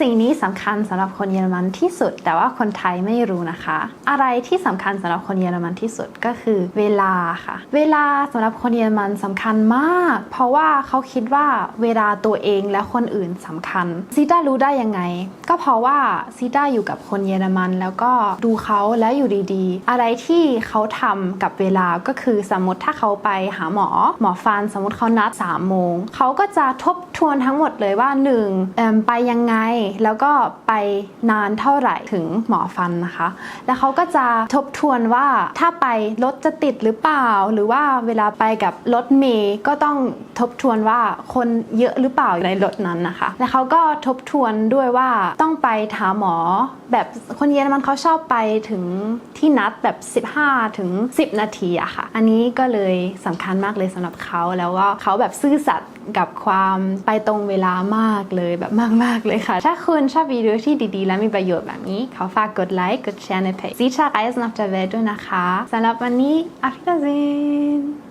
สิ่งนี้สำคัญสำหรับคนเยอรมันที่สุด แต่ว่าคนไทยไม่รู้นะคะ อะไรที่สำคัญสำหรับคนเยอรมันที่สุดก็คือเวลาค่ะ เวลาสำหรับคนเยอรมันสำคัญมาก เพราะว่าเขาคิดว่าเวลาตัวเองและคนอื่นสำคัญซิต้ารู้ได้ยังไงก็เพราะว่าซีต้าอยู่กับคนเยอรมันแล้วก็ดูเขาแล้วอยู่ดีๆ อะไรที่เขาทำกับเวลาก็คือสมมติถ้าเขาไปหาหมอ หมอฟันสมมติเขานัด3ามโมงเขาก็จะทบทวนทั้งหมดเลยว่า1เอิ่ไปยังไงแล้วก็ไปนานเท่าไหร่ถึงหมอฟันนะคะ แล้วเขาก็จะทบทวนว่าถ้าไปรถจะติดหรือเปล่า หรือว่าเวลาไปกับรถเมย์ก็ต้องทบทวนว่าคนเยอะหรือเปล่าในรถนั้นนะคะ แล้วเขาก็ทบทวนด้วยว่าต้องไปหาหมอ แบบคนเยอรมันเขาชอบไปถึงที่นัดแบบ 15 ถึง 10 นาทีอะค่ะ อันนี้ก็เลยสำคัญมากเลยสำหรับเขาแล้วว่าเขาแบบซื่อสัตย์กับความไปตรงเวลามากเลยแบบมาก ๆ เลยค่ะ ถ้าคุณชอบวิดีโอที่ดี ๆ และมีประโยชน์แบบนี้เขอฝากกดไลค์กดแชร์ในเพจซีชาไอซ์นับเจเวด้วยนะคะสำหรับวันนี้อาฟิตาเซน